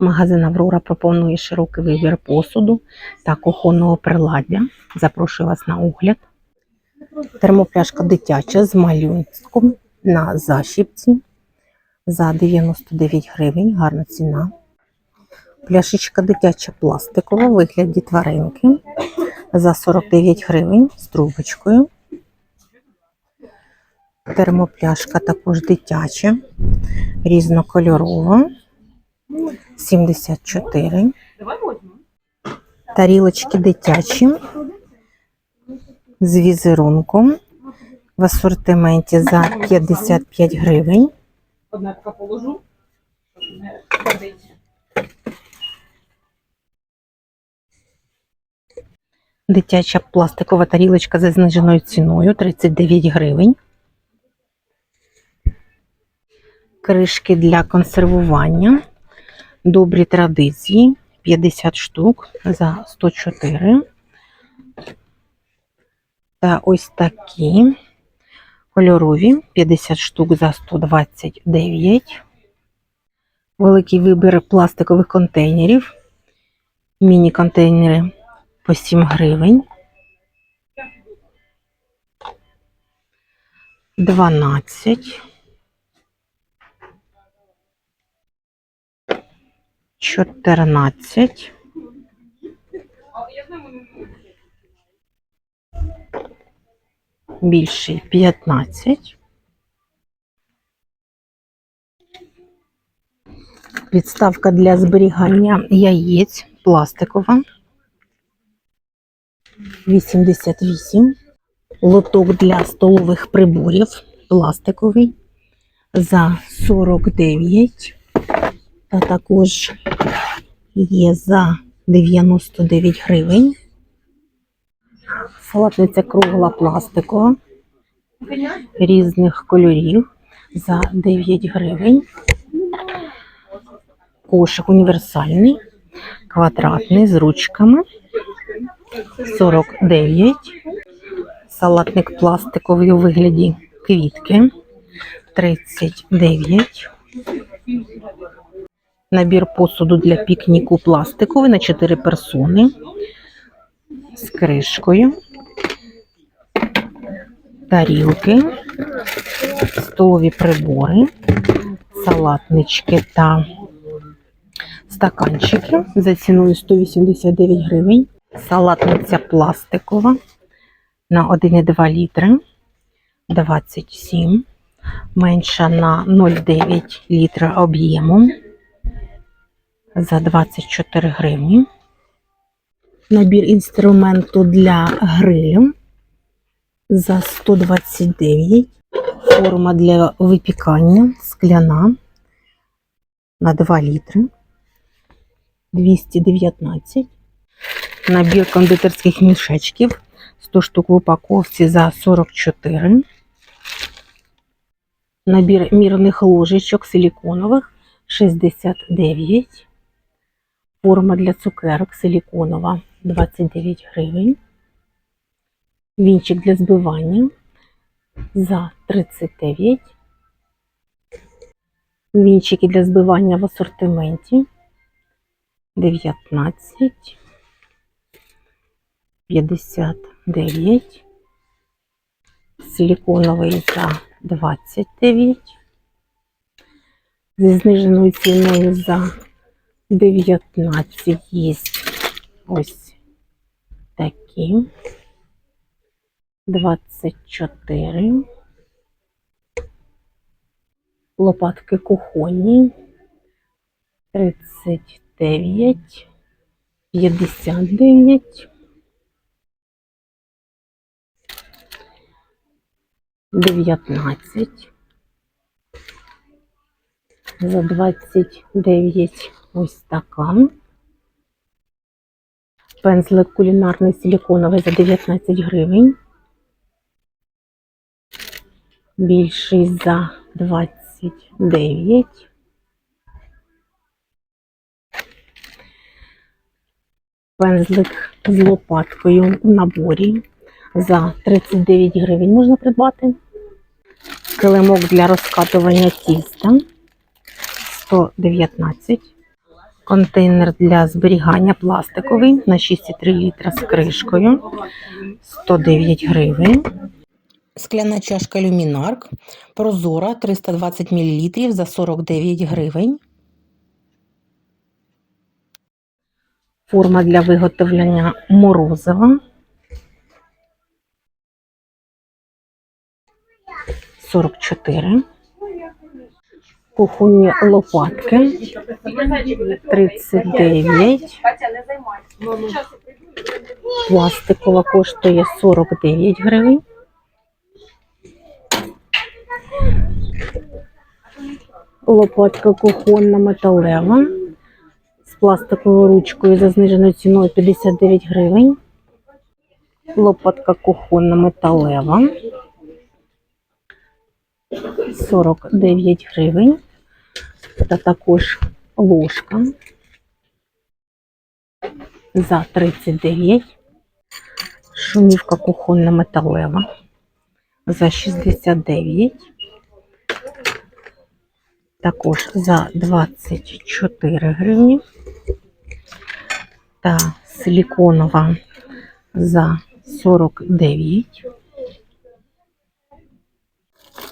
Магазин Аврора пропонує широкий вибір посуду та кухонного приладдя. Запрошую вас на огляд. Термопляшка дитяча з малюнком на защіпці за 99 гривень. Гарна ціна. Пляшечка дитяча пластикова в вигляді тваринки за 49 гривень з трубочкою. Термопляшка також дитяча, різнокольорова. 74. Тарілочки дитячі з візерунком в асортименті за 55 гривень. Одна така положу, не. Дитяча пластикова тарілочка за зниженою ціною 39 гривень. Кришки для консервування. Добрі традиції 50 штук за 104. Та ось такі кольорові 50 штук за 129. Великий вибір пластикових контейнерів. Міні-контейнери по 7 гривень. 12. 14. Більший 15. Підставка для зберігання яєць пластикова. 88. Лоток для столових приборів пластиковий за 49. Та також є за 99 гривень. Салатниця кругла пластикова різних кольорів за 9 гривень. Кошик універсальний, квадратний з ручками 49. Салатник пластиковий у вигляді квітки 39. Набір посуду для пікніку пластиковий на 4 персони з кришкою. Тарілки, столові прибори, салатнички та стаканчики за ціною 189 гривень. Салатниця пластикова на 1,2 літри 27, менша на 0,9 літра об'ємом за 24 гривні. Набір інструменту для грилю за 129. Форма для випікання скляна на 2 літри 219. Набір кондитерських мішечків 100 штук в упаковці за 44. Набір мірних ложечок силіконових 69. Форма для цукерок силіконова 29 гривень. Вінчик для збивання за 39. Вінчики для збивання в асортименті 19. 59. Силіконовий за 29. Зі зниженою ціною за 19 є ось такі. 24. Лопатки кухонні. 39. 59. 19. За 29 ось така. Пензлик кулінарний силіконовий за 19 гривень. Більший за 29. Пензлик з лопаткою в наборі за 39 гривень можна придбати. Килимок для розкатування тіста 119. Контейнер для зберігання пластиковий на 6,3 літра з кришкою 109 гривень. Скляна чашка люмінарк прозора 320 мл за 49 гривень. Форма для виготовлення морозива 44. Кухонні лопатки 39. Катя, не займайся. Пластикова коштує 49 гривень. Лопатка кухонна металева з пластиковою ручкою за зниженою ціною 59 гривень. Лопатка кухонна металева 49 гривень. Та також ложка за 39. Шумівка кухонна металева за 69. Також за 24 гривні. Та силіконова за 49.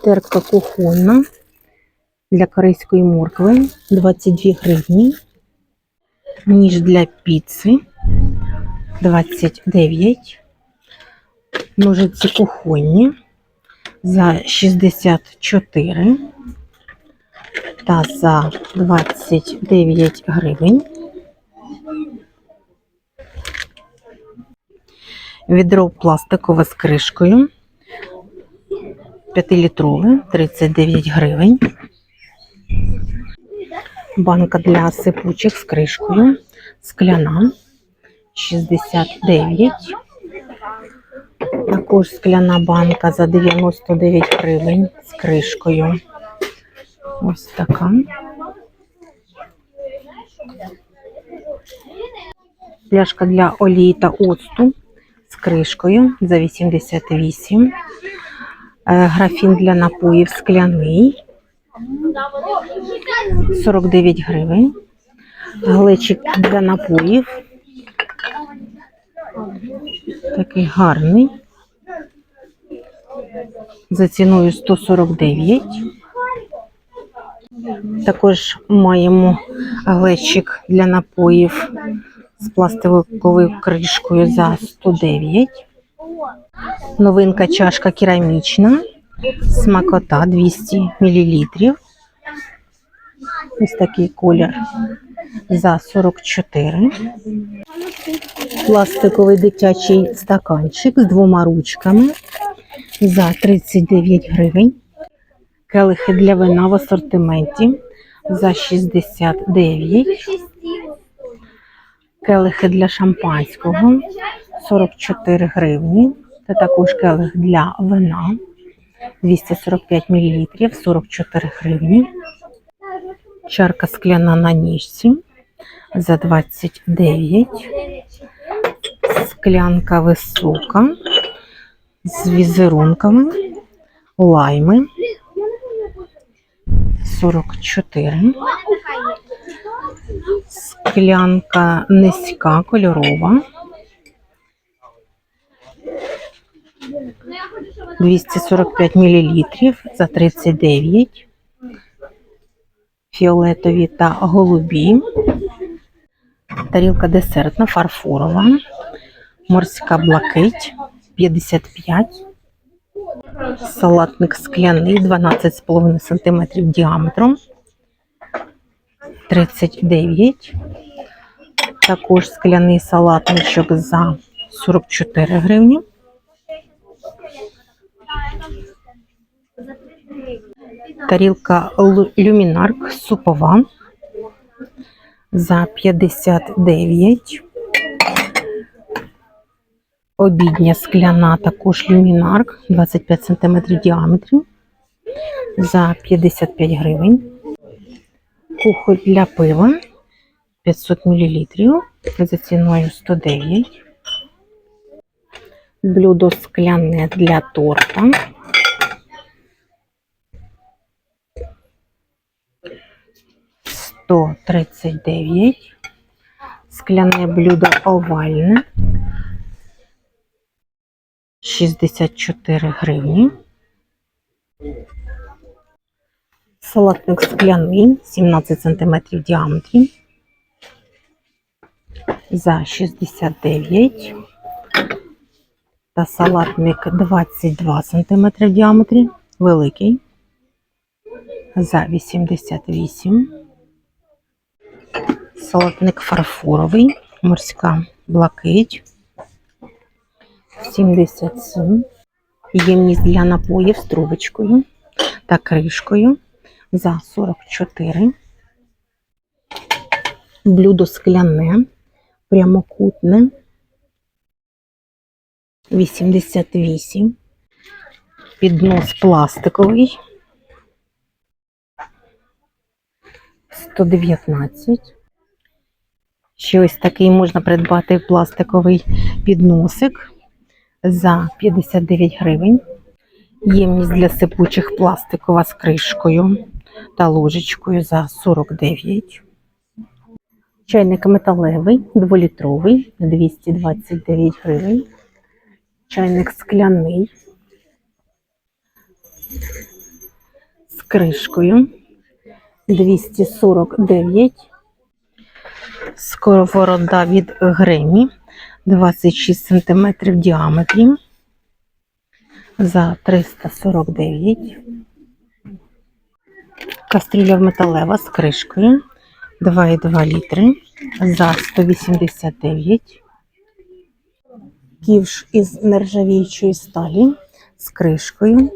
Терка кухонна для корейської моркви 22 гривні. Ніж для піци 29. Ножиці кухонні за 64 та за 29 гривень. Відро пластикове з кришкою 5-літрове 39 гривень. Банка для сипучих з кришкою. Скляна 69. Також скляна банка за 99 гривень з кришкою. Ось така. Пляшка для олії та оцту з кришкою за 88. Е, Графін для напоїв скляний 49 гривень. Глечик для напоїв. Такий гарний. За ціною 149. Також маємо глечик для напоїв з пластиковою кришкою за 109. Новинка чашка керамічна. Смакота 200 мл. Ось такий колір за 44. Пластиковий дитячий стаканчик з двома ручками за 39 гривень. Келихи для вина в асортименті за 69. Келихи для шампанського 44 гривні. Та також келих для вина 245 мл 44 гривні. Чарка скляна на ніжці. За 29. Склянка висока. З візерунками, лайми. 44. Склянка низька, кольорова. 245 мл за 39 фіолетові та голубі. Тарілка десертна, фарфорова, морська блакить 55. Салатник скляний 12,5 см діаметром 39. Також скляний салатничок за 44 гривні. Тарілка люмінарк супова за 59. Обідня скляна також люмінарк 25 см діаметрі за 55 гривень. Кухоль для пива 500 мл за ціною 109. Блюдо скляне для торта. 139. Скляне блюдо овальне 64 гривні. Салатник скляний 17 см в діаметрі за 69. Та салатник 22 см в діаметрі, великий за 88. Салатник фарфоровий, морська блакить 77. Ємність для напоїв з трубочкою та кришкою за 44. Блюдо скляне, прямокутне 88. Піднос пластиковий 119. Ще ось такий можна придбати пластиковий підносик за 59 гривень. Ємність для сипучих пластикова з кришкою та ложечкою за 49. Чайник металевий, 2-літровий, 229 гривень. Чайник скляний з кришкою 249. Сковорода від Гремі 26 см в діаметрі за 349. Кастрюля металева з кришкою 2,2 літри за 189. Ківш із нержавіючої сталі з кришкою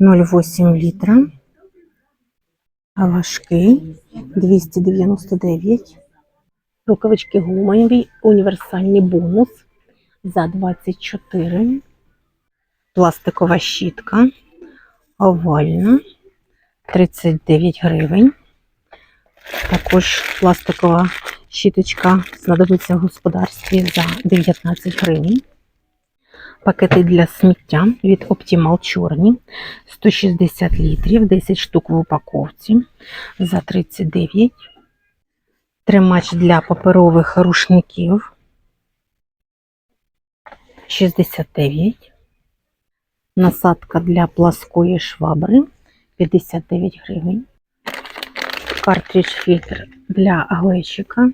0,8 літра. Важкий 299. Рукавички гумові, універсальний бонус за 24. Пластикова щітка овальна 39 гривень. Також пластикова щіточка знадобиться в господарстві за 19 гривень. Пакети для сміття від Optimal чорні 160 літрів, 10 штук в упаковці за 39. Тримач для паперових рушників 69. Насадка для пласкої швабри 59 гривень. Картридж фільтр для глечика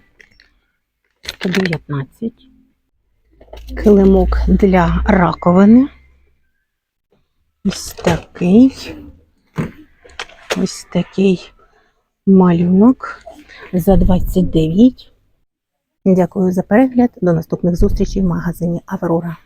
119. Килимок для раковини. Ось такий. Ось такий малюнок за 29. Дякую за перегляд. До наступних зустрічей в магазині Аврора.